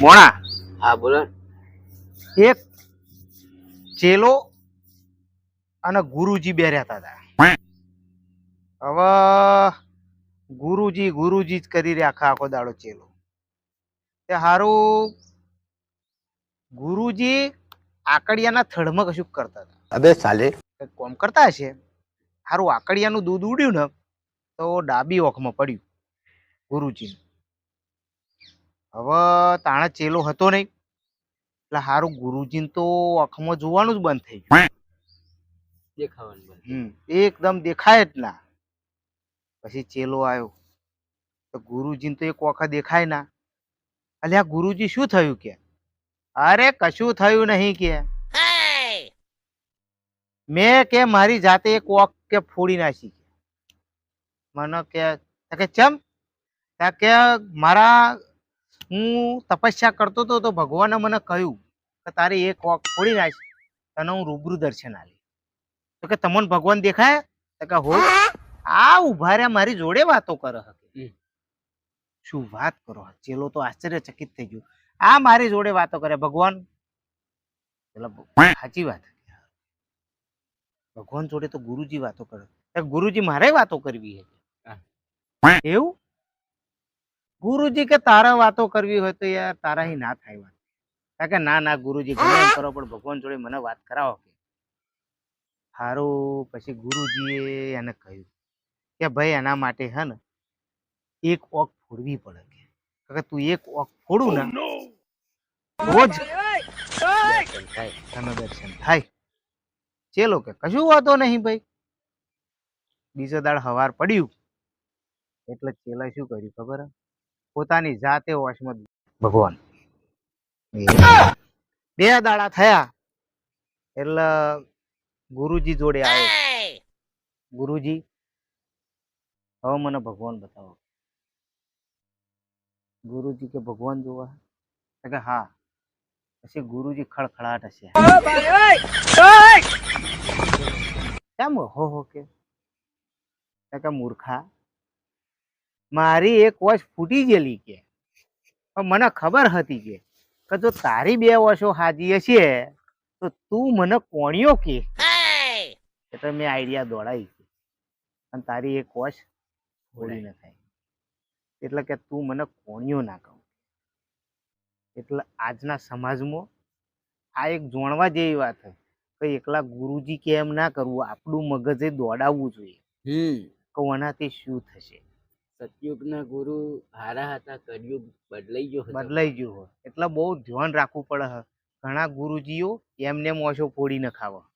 મોણા. હા બોલો. એક ચેલો અને ગુરુજી બે રહેતા હતા હવે ગુરુજી ગુરુજી જ કરી રહ્યા આખા આખો દાડો ચેલો. તે હારું ગુરુજી આકડિયાના થડમાં કશું કરતા હતા અબે સાલે. કોમ કરતા હશે? હારું આકડિયાનું દૂધ ઉડ્યું ને તો ડાબી ઓખમાં પડ્યું ગુરુજી હવે તાણે ચેલો હતો નહીં. એટલે હારું ગુરુજીને તો આંખમાં જોવાનું જ બંધ થઈ ગયું. દેખાવાનું એકદમ દેખાય જ ના. પછી ચેલો આવ્યો. તો ગુરુજીને તો એક વખત દેખાય ના. અલ્યા ગુરુજી શું થયું કે? અરે કશું થયું નહીં કે. મેં કે મારી જાતે એક વોક કે ફોડી નાખી મને કે કે ચમ? કે મારા હું તપસ્યા કરતો હતો તો ભગવાને મને કહ્યું કે તારે એક વોક ફોડી નાખ તને હું રૂબરૂ દર્શન આલી તો કે તમને ભગવાન દેખાય? તો કે હો આ ઊભા રહ્યા મારી જોડે વાતો કરે હકે. શું વાત કરો? ચેલો તો આશ્ચર્યચકિત થઈ ગયો. આ મારી જોડે વાતો કરે ભગવાન. સાચી વાત ભગવાન જોડે તો ગુરુજી વાતો કરે. ગુરુજી મારે વાતો કરવી છે એવું? ગુરુજી કે તારા વાતો કરવી હોય તો યાર તારાથી ના થાય વાત. કારણ કે ના ના ગુરુજી ગમે કરો પણ ભગવાન જોડે મને વાત કરાવો કે. હારું પછી ગુરુજીએ એને કહ્યું કે ભાઈ એના માટે હે ને એક ઓક ફોડવી પડે કે. કે તું એક ઓક ફોડું ને. રોજ દર્શન થાય તને દર્શન થાય. ચેલો કે કશું વાતો નહીં ભાઈ. બીજો દાડ હવાર પડ્યું. એટલે ચેલા શું કર્યું ખબર હે? પોતાની જાતે વશમાં ભગવાન. બે દાડા થયા. એટલે ગુરુજી જોડે આવ્યો ગુરુજી હવે મને ભગવાન બતાવો. ગુરુજી કે ભગવાન જોવા? કે હા. પછી ગુરુજી ખડખડાટ હશે. કેમ? હો હો કે? મૂર્ખા. મારી એક વોચ ફૂટી ગયેલી કે. મને ખબર હતી કે કે જો તારી બે વોશો હાજી હશે તો તું મને કોણિયો કે. એટલે મેં આઈડિયા દોડાવી છે. અને તારી એક વોચ હોળી ન થાય. એટલે કે તું મને કોણિયો ના કહું. એટલે આજના સમાજમાં આ એક જોણવા જેવી વાત છે. કે એકલા ગુરુજી કે એમ ના કરવું? આપણું મગજે દોડાવવું જોઈએ. હમ. કે આનાથી શું થશે? સતયુગના ગુરુ હારા હતા, કળિયુગ બદલાઈ ગયો બદલાઈ ગયો એટલે બહુ ધ્યાન રાખવું પડે ઘણા ગુરુજીઓ એમને મોશો ફોડી નખાવા ખાવા.